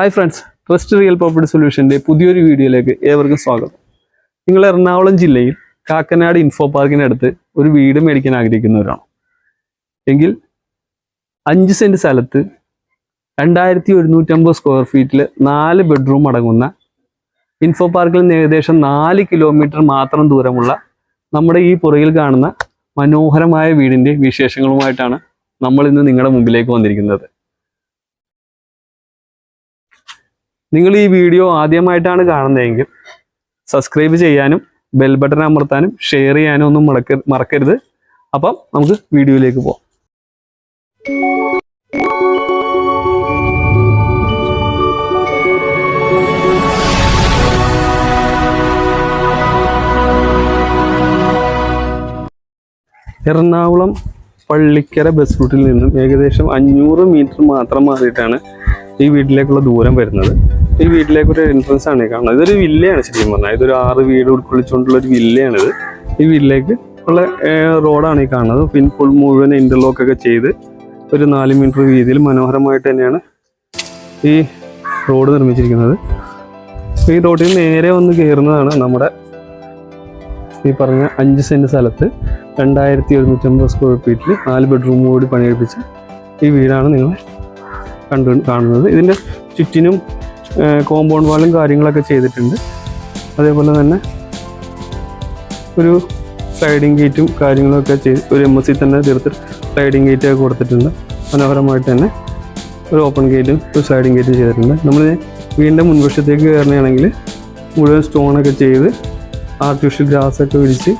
Hi friends trust real property സൊല്യൂഷന്റെ പുതിയൊരു വീഡിയോയിലേക്ക് ഏവർക്കും സ്വാഗതം. നിങ്ങൾ എറണാകുളം ജില്ലയിൽ കാക്കനാട് ഇൻഫോ പാർക്കിനടുത്ത് ഒരു വീട് മേടിക്കാൻ ആഗ്രഹിക്കുന്നവരാണ്. എങ്കിൽ അഞ്ച് സെന്റ് സ്ഥലത്ത് രണ്ടായിരത്തി ഒരുന്നൂറ്റമ്പത് സ്ക്വയർ ഫീറ്റിൽ നാല് ബെഡ്റൂം അടങ്ങുന്ന ഇൻഫോ പാർക്കിൽ നിന്ന് ഏകദേശം നാല് കിലോമീറ്റർ മാത്രം ദൂരമുള്ള നമ്മുടെ ഈ പുറകിൽ കാണുന്ന മനോഹരമായ വീടിന്റെ വിശേഷങ്ങളുമായിട്ടാണ് നമ്മൾ ഇന്ന് നിങ്ങളുടെ മുമ്പിലേക്ക് വന്നിരിക്കുന്നത്. നിങ്ങൾ ഈ വീഡിയോ ആദ്യമായിട്ടാണ് കാണുന്നതെങ്കിൽ സബ്സ്ക്രൈബ് ചെയ്യാനും ബെൽ ബട്ടൺ അമർത്താനും ഷെയർ ചെയ്യാനും ഒന്നും മറക്ക മറക്കരുത്. അപ്പം നമുക്ക് വീഡിയോയിലേക്ക് പോവാം. എറണാകുളം പള്ളിക്കര ബസ് റൂട്ടിൽ നിന്നും ഏകദേശം അഞ്ഞൂറ് മീറ്റർ മാത്രം മാറിയിട്ടാണ് ഈ വീട്ടിലേക്കുള്ള ദൂരം വരുന്നത്. ഈ വീട്ടിലേക്ക് ഒരു എൻട്രൻസ് ആണ് കാണുന്നത്. ഇതൊരു വില്ലയാണ് ശരിക്കും പറഞ്ഞാൽ. ഇതൊരു ആറ് വീട് ഉൾക്കൊള്ളിച്ചുകൊണ്ടുള്ള ഒരു വില്ലയാണിത് ഈ വീട്ടിലേക്ക് ഉള്ള റോഡാണ് ഈ കാണുന്നത്. പിൻ ഫുൾ മുഴുവൻ ഇന്റർലോക്ക് ഒക്കെ ചെയ്ത് ഒരു നാല് മീറ്റർ വീതിയിൽ മനോഹരമായിട്ട് തന്നെയാണ് ഈ റോഡ് നിർമ്മിച്ചിരിക്കുന്നത്. ഈ റോഡിൽ നേരെ വന്ന് കയറുന്നതാണ് നമ്മുടെ ഈ പറഞ്ഞ അഞ്ച് സെന്റ് സ്ഥലത്ത് രണ്ടായിരത്തി ഒരുന്നൂറ്റമ്പത് സ്ക്വയർ ഫീറ്റിൽ നാല് ബെഡ്റൂം കൂടി പണിയെടുപ്പിച്ച ഈ വീടാണ് നിങ്ങൾ കണ്ടു കാണുന്നത്. ഇതിന്റെ ചുറ്റിനും കോമ്പൗണ്ട് വാളും കാര്യങ്ങളൊക്കെ ചെയ്തിട്ടുണ്ട്. അതേപോലെ തന്നെ ഒരു സ്ലൈഡിങ് ഗേറ്റും കാര്യങ്ങളൊക്കെ ചെയ്ത് ഒരു എം എസ് സി തന്നെ തീർത്ത് സ്ലൈഡിങ് ഗേറ്റ് ഒക്കെ കൊടുത്തിട്ടുണ്ട്. മനോഹരമായിട്ട് തന്നെ ഒരു ഓപ്പൺ ഗേറ്റും ഒരു സ്ലൈഡിങ് ഗേറ്റും ചെയ്തിട്ടുണ്ട്. നമ്മൾ വീടിന്റെ മുൻവശത്തേക്ക് കയറണമെങ്കിൽ മുഴുവൻ സ്റ്റോണൊക്കെ ചെയ്ത് ആർട്ടിഫിഷ്യൽ ഗ്രാസ് ഒക്കെ വിരിച്ച്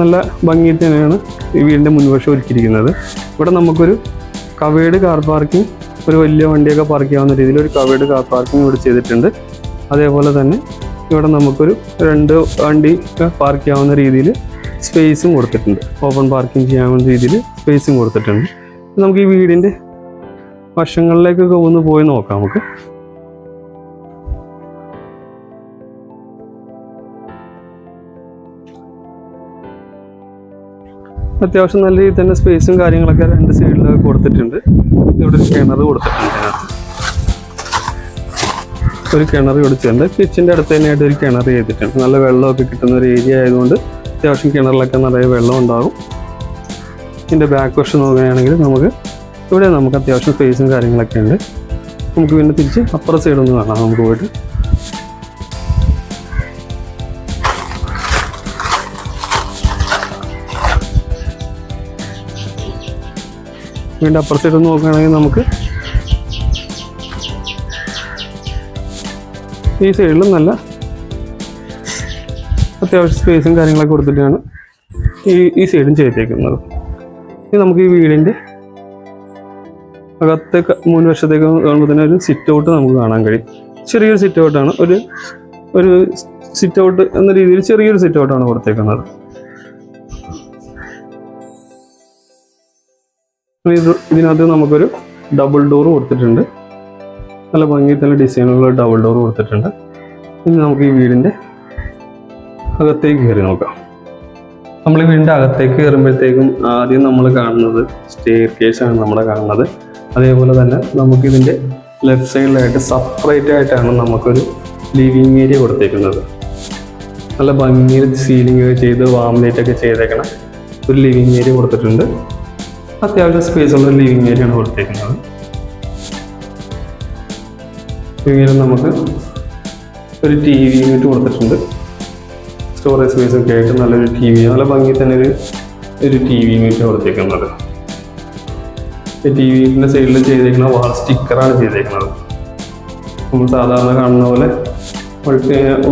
നല്ല ഭംഗിയിൽ തന്നെയാണ് ഈ വീടിന്റെ മുൻവശം ഒരുക്കിയിരിക്കുന്നത്. ഇവിടെ നമുക്കൊരു കവേഡ് കാർ പാർക്കിംഗ് ഒരു വലിയ വണ്ടിയൊക്കെ പാർക്ക് ചെയ്യാവുന്ന രീതിയിൽ ഒരു കവേഡ് കാർ പാർക്കിംഗ് ഇവിടെ ചെയ്തിട്ടുണ്ട്. അതേപോലെ തന്നെ ഇവിടെ നമുക്കൊരു രണ്ട് വണ്ടി പാർക്ക് ചെയ്യാവുന്ന രീതിയിൽ സ്പേസും കൊടുത്തിട്ടുണ്ട്. ഓപ്പൺ പാർക്കിംഗ് ചെയ്യാവുന്ന രീതിയിൽ സ്പേസും കൊടുത്തിട്ടുണ്ട്. നമുക്ക് ഈ വീടിന്റെ വശങ്ങളിലേക്കൊക്കെ ഒന്ന് പോയി നോക്കാം നമുക്ക്. അത്യാവശ്യം നല്ല രീതിയിൽ തന്നെ സ്പേസും കാര്യങ്ങളൊക്കെ രണ്ട് സൈഡിലൊക്കെ കൊടുത്തിട്ടുണ്ട്. ഇവിടെ ഒരു കിണർ കൊടുത്തിട്ടുണ്ട്. ഒരു കിണർ കൊടുത്തിട്ടുണ്ട്. കിച്ചന്റെ അടുത്ത് തന്നെയായിട്ട് ഒരു കിണർ ചെയ്തിട്ടുണ്ട്. നല്ല വെള്ളമൊക്കെ കിട്ടുന്ന ഒരു ഏരിയ ആയതുകൊണ്ട് അത്യാവശ്യം കിണറിലൊക്കെ നിറയെ വെള്ളം ഉണ്ടാകും. ഇതിന്റെ ബാക്ക് വശം നോക്കുകയാണെങ്കിൽ നമുക്ക് ഇവിടെ നമുക്ക് അത്യാവശ്യം സ്പേസും കാര്യങ്ങളൊക്കെ ഉണ്ട്. നമുക്ക് പിന്നെ തിരിച്ച് അപ്പുറ സൈഡൊന്ന് കാണാം. നമുക്ക് പോയിട്ട് വീണ്ടും അപ്പുറത്തേക്ക് നോക്കുകയാണെങ്കിൽ നമുക്ക് ഈ സൈഡിലും നല്ല അത്യാവശ്യം സ്പേസും കാര്യങ്ങളൊക്കെ കൊടുത്തിട്ടാണ് ഈ ഈ സൈഡും ചെയ്തേക്കുന്നത്. ഇനി നമുക്ക് ഈ വീടിന്റെ അകത്തേക്ക് വർഷത്തേക്ക് കാണുമ്പോൾ തന്നെ ഒരു സിറ്റ് ഔട്ട് നമുക്ക് കാണാൻ കഴിയും. ചെറിയൊരു സിറ്റ് ഔട്ടാണ് ഒരു ഒരു സിറ്റ് ഔട്ട് എന്ന രീതിയിൽ ചെറിയൊരു സിറ്റ് ഔട്ടാണ് കൊടുത്തേക്കുന്നത്. ഇത് ഇതിനകത്ത് നമുക്കൊരു ഡബിൾ ഡോർ കൊടുത്തിട്ടുണ്ട്. നല്ല ഭംഗി തന്നെ ഡിസൈനുള്ള ഡബിൾ ഡോർ കൊടുത്തിട്ടുണ്ട്. ഇനി നമുക്ക് ഈ വീടിന്റെ അകത്തേക്ക് കയറി നോക്കാം. നമ്മൾ വീടിന്റെ അകത്തേക്ക് കയറുമ്പോഴത്തേക്കും ആദ്യം നമ്മൾ കാണുന്നത് സ്റ്റെയർ കേസാണ് നമ്മൾ കാണുന്നത്. അതേപോലെ തന്നെ നമുക്കിതിന്റെ ലെഫ്റ്റ് സൈഡിലായിട്ട് സെപ്പറേറ്റ് ആയിട്ടാണ് നമുക്കൊരു ലിവിങ് ഏരിയ കൊടുത്തേക്കുന്നത്. നല്ല ഭംഗിയിൽ സീലിംഗ് ഒക്കെ ചെയ്ത് വാം ലൈറ്റ് ഒക്കെ ചെയ്തേക്കണ ഒരു ലിവിങ് ഏരിയ കൊടുത്തിട്ടുണ്ട്. അത്യാവശ്യം സ്പേസ് ഉള്ള ഒരു ലിവിങ് ഏരിയ ആണ് കൊടുത്തേക്കുന്നത്. ഏരിയ നമുക്ക് ഒരു ടി വി യൂണിറ്റ് കൊടുത്തിട്ടുണ്ട്. സ്റ്റോറേജ് സ്പേസ് ഒക്കെ ആയിട്ട് നല്ലൊരു ടി വി നല്ല ഭംഗി തന്നെ ഒരു ഒരു ടി വി യൂണിറ്റ് കൊടുത്തേക്കുന്നത്. ടി വിന്റെ സൈഡിൽ ചെയ്തേക്കുന്ന വാൾ സ്റ്റിക്കറാണ് ചെയ്തേക്കുന്നത്. നമ്മൾ സാധാരണ കാണുന്ന പോലെ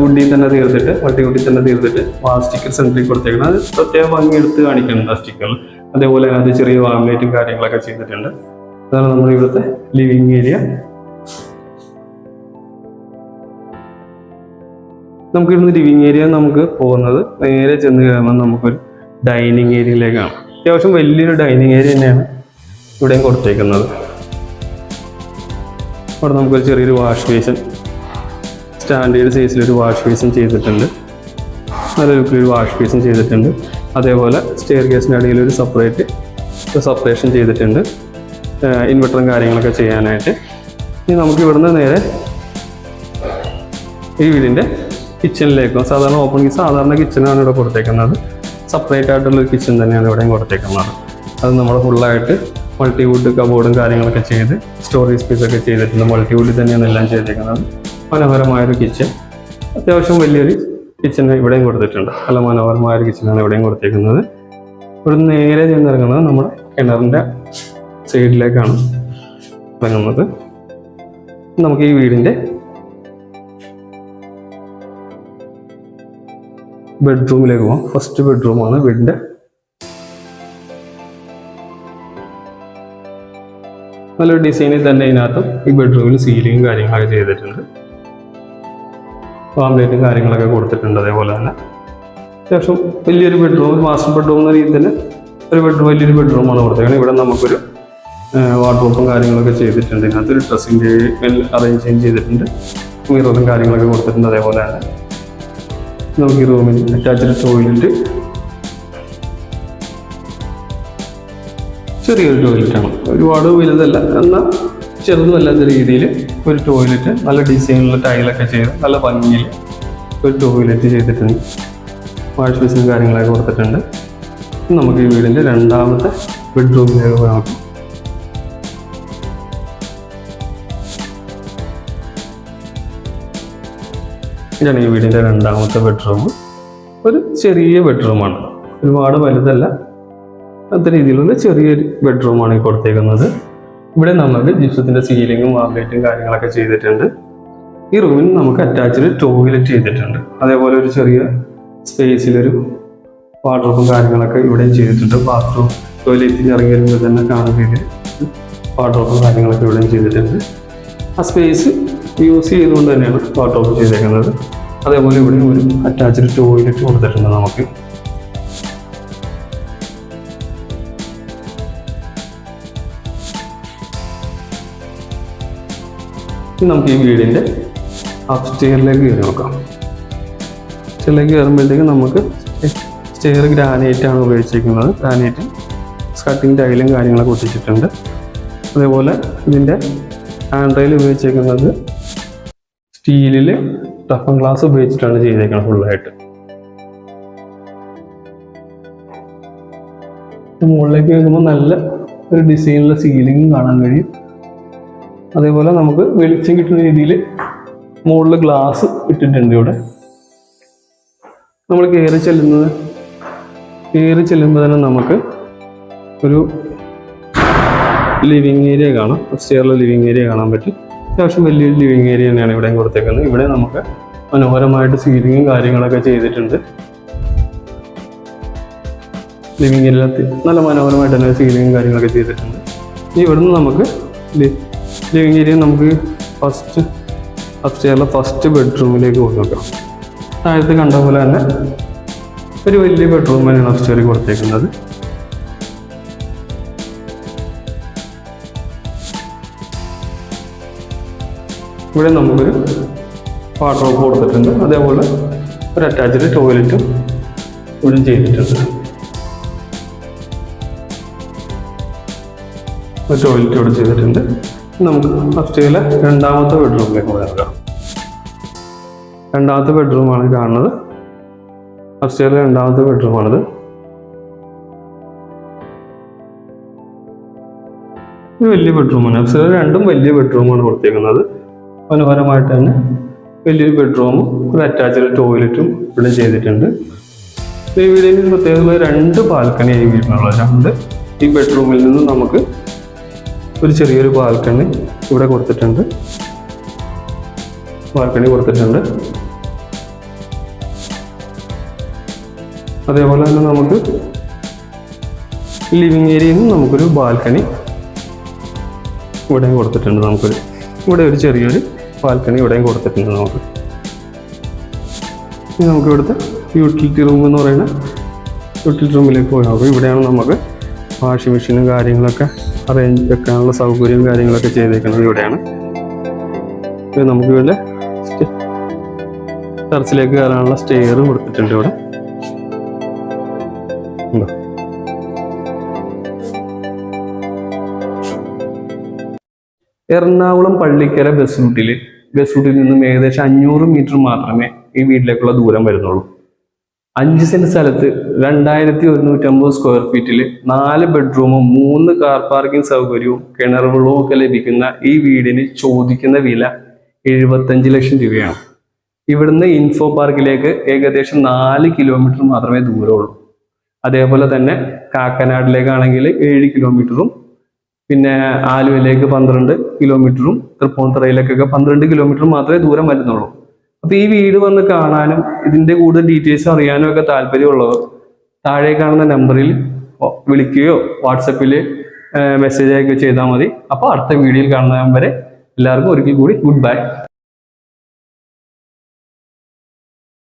വുഡിൽ തന്നെ തീർത്തിട്ട് മൾട്ടിവുഡിൽ തന്നെ തീർത്തിട്ട് വാൾ സ്റ്റിക്കർ സെന്ററിൽ കൊടുത്തേക്കണം അത് പ്രത്യേക ഭംഗി എടുത്ത് കാണിക്കുന്നുണ്ട് ആ സ്റ്റിക്കറിൽ അതേപോലെ അതിനകത്ത് ചെറിയ വാമിലേറ്റും കാര്യങ്ങളൊക്കെ ചെയ്തിട്ടുണ്ട്. അതാണ് നമ്മുടെ ഇവിടുത്തെ ലിവിങ് ഏരിയ നമുക്ക് ഇവിടുന്ന് ലിവിങ് ഏരിയ നമുക്ക് പോകുന്നത് നേരെ ചെന്ന് കഴിയുമ്പോൾ നമുക്കൊരു ഡൈനിങ് ഏരിയയിലേക്കാണ് അത്യാവശ്യം വലിയൊരു ഡൈനിങ് ഏരിയ തന്നെയാണ് ഇവിടെയും കൊടുത്തേക്കുന്നത്. അവിടെ നമുക്കൊരു ചെറിയൊരു വാഷ് ബേസിൻ സ്റ്റാൻഡേർഡ് സൈസിലൊരു വാഷ് ബേസിൻ ചെയ്തിട്ടുണ്ട്. നല്ല ലുക്കിലൊരു വാഷ് ബേസിൻ ചെയ്തിട്ടുണ്ട്. അതേപോലെ സ്റ്റെയർ കേസിന്റെ അടിയിൽ ഒരു സെപ്പറേറ്റ് സെപ്പറേഷൻ ചെയ്തിട്ടുണ്ട്. ഇൻവെർട്ടറും കാര്യങ്ങളൊക്കെ ചെയ്യാനായിട്ട്. ഇനി നമുക്ക് ഇവിടുന്ന് നേരെ ഈ വീടിന്റെ കിച്ചണിലേക്കും സാധാരണ ഓപ്പൺ സാധാരണ കിച്ചണാണ് ഇവിടെ കൊടുത്തേക്കുന്നത്. സെപ്പറേറ്റ് ആയിട്ടുള്ളൊരു കിച്ചൺ തന്നെയാണ് ഇവിടെയും കൊടുത്തേക്കുന്നത്. അത് നമ്മൾ ഫുള്ളായിട്ട് മൾട്ടിവുഡ് കബോർഡും കാര്യങ്ങളൊക്കെ ചെയ്ത് സ്റ്റോറേജ് സ്പേസ് ഒക്കെ ചെയ്തിട്ടുണ്ട്. മൾട്ടിവുഡിൽ തന്നെയാണ് എല്ലാം ചെയ്തേക്കുന്നത്. മനോഹരമായൊരു കിച്ചൺ അത്യാവശ്യം വലിയൊരു കിച്ചൺ ഇവിടെയും കൊടുത്തിട്ടുണ്ട്. നല്ല മനോഹരമായ ഒരു കിച്ചണാണ് ഇവിടെയും കൊടുത്തേക്കുന്നത്. ഒരു നേരെ ചെന്നിറങ്ങുന്നത് നമ്മുടെ കിണറിന്റെ സൈഡിലേക്കാണ് ഇറങ്ങുന്നത്. നമുക്ക് ഈ വീടിന്റെ ബെഡ്റൂമിലേക്ക് പോകാം ഫസ്റ്റ് ബെഡ്റൂമാണ് വീടിന്റെ നല്ലൊരു ഡിസൈനിൽ തന്നെ ഇതിനകത്തും ഈ ബെഡ്റൂമിൽ സീലിങ്ങും കാര്യങ്ങളൊക്കെ ചെയ്തിട്ടുണ്ട്. പാംപ്ലേറ്റും കാര്യങ്ങളൊക്കെ കൊടുത്തിട്ടുണ്ട് അതേപോലെ തന്നെ. അത്യാവശ്യം വലിയൊരു ബെഡ്റൂം മാസ്റ്റർ ബെഡ്റൂം എന്ന രീതിയിൽ ഒരു ബെഡ്റൂം വലിയൊരു ബെഡ്റൂമാണ് കൊടുത്തേക്കുന്നത് ഇവിടെ നമുക്കൊരു വാർഡ്രോപ്പും കാര്യങ്ങളൊക്കെ ചെയ്തിട്ടുണ്ട്. ഇതിനകത്ത് ഒരു ഡ്രസ്സിംഗ് ടേബിൾ അറേഞ്ച് ചെയ്തിട്ടുണ്ട്. മിററും കാര്യങ്ങളൊക്കെ കൊടുത്തിട്ടുണ്ട് അതേപോലെ തന്നെ. നമുക്ക് ഈ റൂമിൽ അറ്റാച്ച്ഡ് ടോയ്ലറ്റ് ചെറിയൊരു ടോയ്ലറ്റാണ് ഒരുപാട് വലുതല്ല. എന്നാൽ ചെറുതുമല്ലാത്ത രീതിയിൽ ഒരു ടോയ്ലറ്റ് നല്ല ഡിസൈനിലുള്ള ടൈലൊക്കെ ചെയ്ത് നല്ല ഭംഗിയിൽ ഒരു ടോയ്ലറ്റ് ചെയ്തിട്ടുണ്ട്. വാഷ് ബേസിനും കാര്യങ്ങളൊക്കെ കൊടുത്തിട്ടുണ്ട്. നമുക്ക് ഈ വീടിന്റെ രണ്ടാമത്തെ ബെഡ്റൂമിലേക്ക് പോകാം ഇതാണ് ഈ വീടിന്റെ രണ്ടാമത്തെ ബെഡ്റൂം ഒരു ചെറിയ ബെഡ്റൂമാണ് ഒരുപാട് വലുതല്ല. അത്ര രീതിയിലുള്ള ചെറിയൊരു ബെഡ്റൂമാണ് ഈ കൊടുത്തേക്കുന്നത്. ഇവിടെ നമുക്ക് ജിപ്സത്തിന്റെ സീലിങ്ങും വാർലൈറ്റും കാര്യങ്ങളൊക്കെ ചെയ്തിട്ടുണ്ട്. ഈ റൂമിൽ നമുക്ക് അറ്റാച്ച്ഡ് ടോയ്ലറ്റ് ചെയ്തിട്ടുണ്ട്. അതേപോലെ ഒരു ചെറിയ സ്പേസിലൊരു വാർഡ്രോബും കാര്യങ്ങളൊക്കെ ഇവിടെയും ചെയ്തിട്ടുണ്ട്. ബാത്റൂം ടോയ്ലറ്റിൽ ഇറങ്ങി വരുമ്പോൾ തന്നെ കാണുന്ന രീതിയിൽ കാര്യങ്ങളൊക്കെ ഇവിടെയും ചെയ്തിട്ടുണ്ട്. ആ സ്പേസ് യൂസ് ചെയ്തുകൊണ്ട് തന്നെയാണ് വാർഡ്രോബ് ചെയ്തേക്കുന്നത്. അതേപോലെ ഇവിടെ ഒരു അറ്റാച്ച്ഡ് ടോയ്ലറ്റ് കൊടുത്തിട്ടുണ്ട് നമുക്ക്. ഇനി നമുക്ക് ഈ വീടിന്റെ അപ്സ്റ്റെയറിലേക്ക് കയറി നോക്കാം. അപ്സ്റ്റെയറിലേക്ക് കയറുമ്പോഴത്തേക്ക് നമുക്ക് സ്റ്റെയർ ഗ്രാനൈറ്റ് ആണ് ഉപയോഗിച്ചിരിക്കുന്നത്. ഗ്രാനൈറ്റ് സ്കട്ടിങ് ടൈലും കാര്യങ്ങളൊക്കെ ഒട്ടിച്ചിട്ടുണ്ട്. അതേപോലെ ഇതിന്റെ ഹാൻഡ് റെയിൽ ഉപയോഗിച്ചേക്കുന്നത് സ്റ്റീലിൽ ടഫൺ ഗ്ലാസ് ഉപയോഗിച്ചിട്ടാണ് ചെയ്തേക്കുന്നത് ഫുള്ളായിട്ട് മുകളിലേക്ക് വരുമ്പോൾ നല്ല ഒരു ഡിസൈനിലുള്ള സീലിംഗും കാണാൻ കഴിയും. അതേപോലെ നമുക്ക് വെളിച്ചം കിട്ടുന്ന രീതിയിൽ മുകളിൽ ഗ്ലാസ് ഇട്ടിട്ടുണ്ട് ഇവിടെ. നമ്മൾ കയറി ചെല്ലുന്നത് കയറി ചെല്ലുമ്പോൾ തന്നെ നമുക്ക് ഒരു ലിവിങ് ഏരിയ കാണാം. സ്റ്റെയറിലെ ലിവിങ് ഏരിയ കാണാൻ പറ്റും. അത്യാവശ്യം വലിയൊരു ലിവിങ് ഏരിയ തന്നെയാണ് ഇവിടെയും കൊടുത്തേക്കുന്നത്. ഇവിടെ നമുക്ക് മനോഹരമായിട്ട് സീലിങ്ങും കാര്യങ്ങളൊക്കെ ചെയ്തിട്ടുണ്ട്. ലിവിങ് ഏരിയ നല്ല മനോഹരമായിട്ട് തന്നെ സീലിങ്ങും കാര്യങ്ങളൊക്കെ ചെയ്തിട്ടുണ്ട്. ഇവിടുന്ന് നമുക്ക് ലിവിങ് ഏരിയ നമുക്ക് ഫസ്റ്റ് അപ്സ്റ്റെയറിലെ ഫസ്റ്റ് ബെഡ്റൂമിലേക്ക് കൊണ്ടുവെക്കാം താഴത്ത് കണ്ട പോലെ തന്നെ ഒരു വലിയ ബെഡ്റൂം തന്നെയാണ് അപ്സ്റ്റെയറിൽ കൊടുത്തേക്കുന്നത്. ഇവിടെ നമുക്കൊരു വാട്ടർഡ്രോപ്പ് കൊടുത്തിട്ടുണ്ട്. അതേപോലെ ഒരു അറ്റാച്ച്ഡ് ടോയ്ലറ്റും ഇവിടെ ചെയ്തിട്ടുണ്ട്. ഒരു ടോയ്ലറ്റ് ഇവിടെ ചെയ്തിട്ടുണ്ട്. നമുക്ക് ഫസ്റ്റിലെ രണ്ടാമത്തെ ബെഡ്റൂമിലേക്ക് പോകാം രണ്ടാമത്തെ ബെഡ്റൂമാണ് കാണുന്നത്. ഫസ്റ്റ് അപ്സ്റ്റേയിലെ രണ്ടാമത്തെ ബെഡ്റൂമാണിത് ഇത് വലിയ ബെഡ്റൂമാണ് അപ്സ്റ്റേയിലെ രണ്ടും വലിയ ബെഡ്റൂമാണ് കൊടുത്തേക്കുന്നത്. മനോഹരമായിട്ട് തന്നെ വലിയൊരു ബെഡ്റൂമും ഒരു അറ്റാച്ച്ഡ് ടോയ്ലറ്റും ഇവിടെ ചെയ്തിട്ടുണ്ട്. ഈ വീടിന് പ്രത്യേകമായി രണ്ട് ബാൽക്കണി ഈ വീടിനുള്ളത് രണ്ട് ഈ ബെഡ്റൂമിൽ നിന്ന് നമുക്ക് ഒരു ചെറിയൊരു ബാൽക്കണി ഇവിടെ കൊടുത്തിട്ടുണ്ട്. ബാൽക്കണി കൊടുത്തിട്ടുണ്ട്. അതേപോലെ തന്നെ നമുക്ക് ലിവിങ് ഏരിയയിൽ നിന്ന് നമുക്കൊരു ബാൽക്കണി ഇവിടെയും കൊടുത്തിട്ടുണ്ട് നമുക്കൊരു. ഇവിടെ ഒരു ചെറിയൊരു ബാൽക്കണി ഇവിടെയും കൊടുത്തിട്ടുണ്ട് നമുക്ക്. ഇനി നമുക്ക് ഇവിടുത്തെ യൂട്ടിലിറ്റി റൂം എന്ന് പറയുന്ന യൂട്ടിലിറ്റി റൂമിലേക്ക് പോയി. അപ്പോൾ ഇവിടെയാണ് നമുക്ക് വാഷിംഗ് മെഷീനും കാര്യങ്ങളൊക്കെ അറേഞ്ച് വെക്കാനുള്ള സൗകര്യവും കാര്യങ്ങളൊക്കെ ചെയ്തേക്കുന്നത് ഇവിടെയാണ്. നമുക്ക് ഇവിടെ ചർച്ചിലേക്ക് കയറാനുള്ള സ്റ്റെയർ കൊടുത്തിട്ടുണ്ട് ഇവിടെ? എറണാകുളം പള്ളിക്കര ബസ് റൂട്ടിൽ ബസ് റൂട്ടിൽ നിന്നും ഏകദേശം അഞ്ഞൂറ് മീറ്റർ മാത്രമേ ഈ വീട്ടിലേക്കുള്ള ദൂരം വരുന്നുള്ളൂ. അഞ്ച് സെന്റ് സ്ഥലത്ത് രണ്ടായിരത്തി ഒരുന്നൂറ്റമ്പത് സ്ക്വയർ ഫീറ്റിൽ നാല് ബെഡ്റൂമും മൂന്ന് കാർ പാർക്കിംഗ് സൗകര്യവും കിണർ വെള്ളവും ഒക്കെ ലഭിക്കുന്ന ഈ വീടിന് ചോദിക്കുന്ന വില എഴുപത്തഞ്ച് ലക്ഷം രൂപയാണ്. ഇവിടുന്ന് ഇൻഫോ പാർക്കിലേക്ക് ഏകദേശം നാല് കിലോമീറ്റർ മാത്രമേ ദൂരമുള്ളൂ. അതേപോലെ തന്നെ കാക്കനാടിലേക്കാണെങ്കിൽ ഏഴ് കിലോമീറ്ററും പിന്നെ ആലുവയിലേക്ക് പന്ത്രണ്ട് കിലോമീറ്ററും തൃപ്പൂണിത്തറയിലേക്കൊക്കെ പന്ത്രണ്ട് കിലോമീറ്റർ മാത്രമേ ദൂരം വരുന്നുള്ളൂ. അപ്പൊ ഈ വീട് വന്ന് കാണാനും ഇതിന്റെ കൂടുതൽ ഡീറ്റെയിൽസ് അറിയാനും ഒക്കെ താല്പര്യമുള്ളവർ താഴെ കാണുന്ന നമ്പറിൽ വിളിക്കുകയോ വാട്സപ്പിൽ മെസ്സേജ് അയക്കുകയോ ചെയ്താൽ മതി. അപ്പോൾ അടുത്ത വീഡിയോയിൽ കാണുന്ന വരെ എല്ലാവർക്കും ഒരിക്കൽ കൂടി ഗുഡ് ബൈ